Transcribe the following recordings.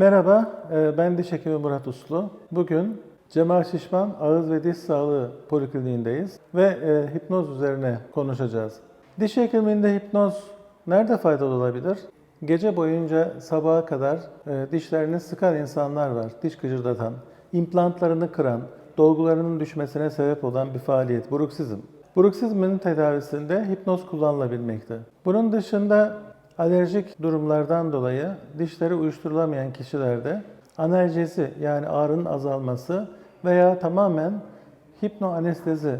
Merhaba, e, ben diş hekimi Murat Uslu. Bugün Cemal Şişman Ağız ve Diş Sağlığı Polikliniğindeyiz ve e, hipnoz üzerine konuşacağız. Diş hekimliğinde hipnoz nerede faydalı olabilir? Gece boyunca sabaha kadar e, dişlerini sıkan insanlar var, diş gıcırdatan, implantlarını kıran, dolgularının düşmesine sebep olan bir faaliyet, bruksizm. Bruksizmin tedavisinde hipnoz kullanılabilmekte. Bunun dışında alerjik durumlardan dolayı dişleri uyuşturulamayan kişilerde analjezi yani ağrının azalması veya tamamen hipnoanestezi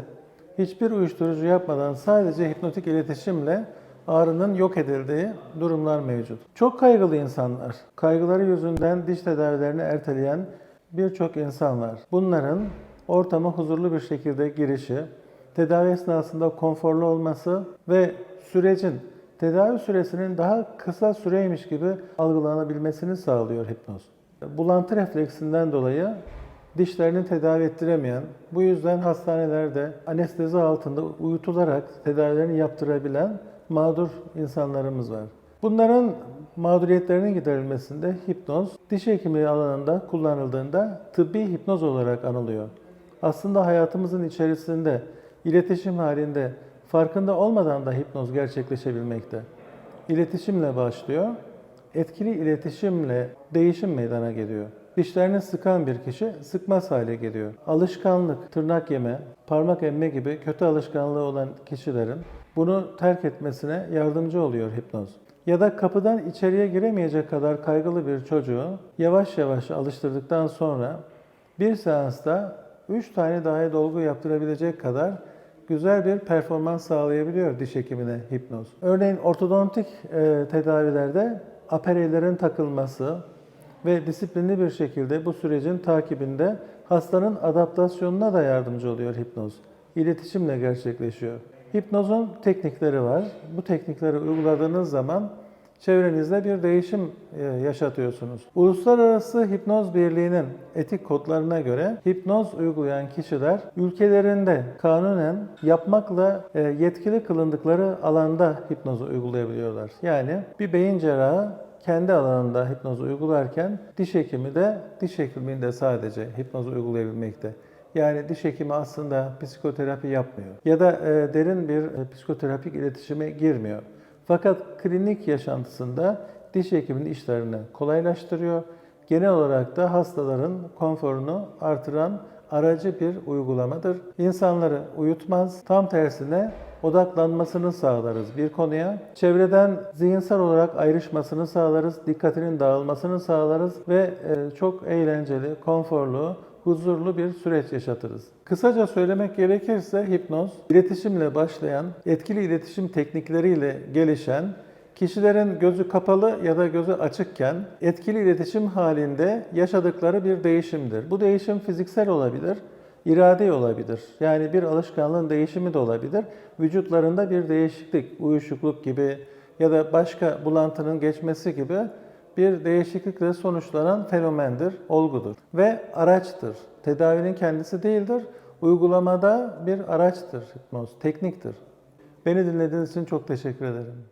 hiçbir uyuşturucu yapmadan sadece hipnotik iletişimle ağrının yok edildiği durumlar mevcut. Çok kaygılı insanlar, kaygıları yüzünden diş tedavilerini erteleyen birçok insan var. Bunların ortama huzurlu bir şekilde girişi, tedavi esnasında konforlu olması ve sürecin tedavi süresinin daha kısa süreymiş gibi algılanabilmesini sağlıyor hipnoz. Bulantı refleksinden dolayı dişlerini tedavi ettiremeyen, bu yüzden hastanelerde anestezi altında uyutularak tedavilerini yaptırabilen mağdur insanlarımız var. Bunların mağduriyetlerinin giderilmesinde hipnoz, diş hekimliği alanında kullanıldığında tıbbi hipnoz olarak anılıyor. Aslında hayatımızın içerisinde iletişim halinde farkında olmadan da hipnoz gerçekleşebilmekte. İletişimle başlıyor, etkili iletişimle değişim meydana geliyor. Dişlerini sıkan bir kişi sıkmaz hale geliyor. Alışkanlık, tırnak yeme, parmak emme gibi kötü alışkanlığı olan kişilerin bunu terk etmesine yardımcı oluyor hipnoz. Ya da kapıdan içeriye giremeyecek kadar kaygılı bir çocuğu yavaş yavaş alıştırdıktan sonra bir seansta 3 tane dahi dolgu yaptırabilecek kadar güzel bir performans sağlayabiliyor diş hekimine hipnoz. Örneğin ortodontik e, tedavilerde apareylerin takılması ve disiplinli bir şekilde bu sürecin takibinde hastanın adaptasyonuna da yardımcı oluyor hipnoz. İletişimle gerçekleşiyor. Hipnozun teknikleri var. Bu teknikleri uyguladığınız zaman çevrenizde bir değişim e, yaşatıyorsunuz. Uluslararası Hipnoz Birliği'nin etik kodlarına göre hipnoz uygulayan kişiler ülkelerinde kanunen yapmakla e, yetkili kılındıkları alanda hipnozu uygulayabiliyorlar. Yani bir beyin cerrahı kendi alanında hipnozu uygularken diş hekimi de diş hekimliğinde sadece hipnozu uygulayabilmekte. Yani diş hekimi aslında psikoterapi yapmıyor ya da e, derin bir psikoterapik iletişime girmiyor. Fakat klinik yaşantısında diş hekiminin işlerini kolaylaştırıyor. Genel olarak da hastaların konforunu artıran aracı bir uygulamadır. İnsanları uyutmaz, tam tersine odaklanmasını sağlarız bir konuya. Çevreden zihinsel olarak ayrışmasını sağlarız, dikkatinin dağılmasını sağlarız ve e, çok eğlenceli, konforlu, huzurlu bir süreç yaşatırız. Kısaca söylemek gerekirse hipnoz, iletişimle başlayan, etkili iletişim teknikleriyle gelişen, kişilerin gözü kapalı ya da gözü açıkken etkili iletişim halinde yaşadıkları bir değişimdir. Bu değişim fiziksel olabilir, irade olabilir. Yani bir alışkanlığın değişimi de olabilir. Vücutlarında bir değişiklik, uyuşukluk gibi ya da başka bulantının geçmesi gibi bir değişiklikle sonuçlanan fenomendir, olgudur ve araçtır. Tedavinin kendisi değildir, uygulamada bir araçtır hipnoz, tekniktir. Beni dinlediğiniz için çok teşekkür ederim.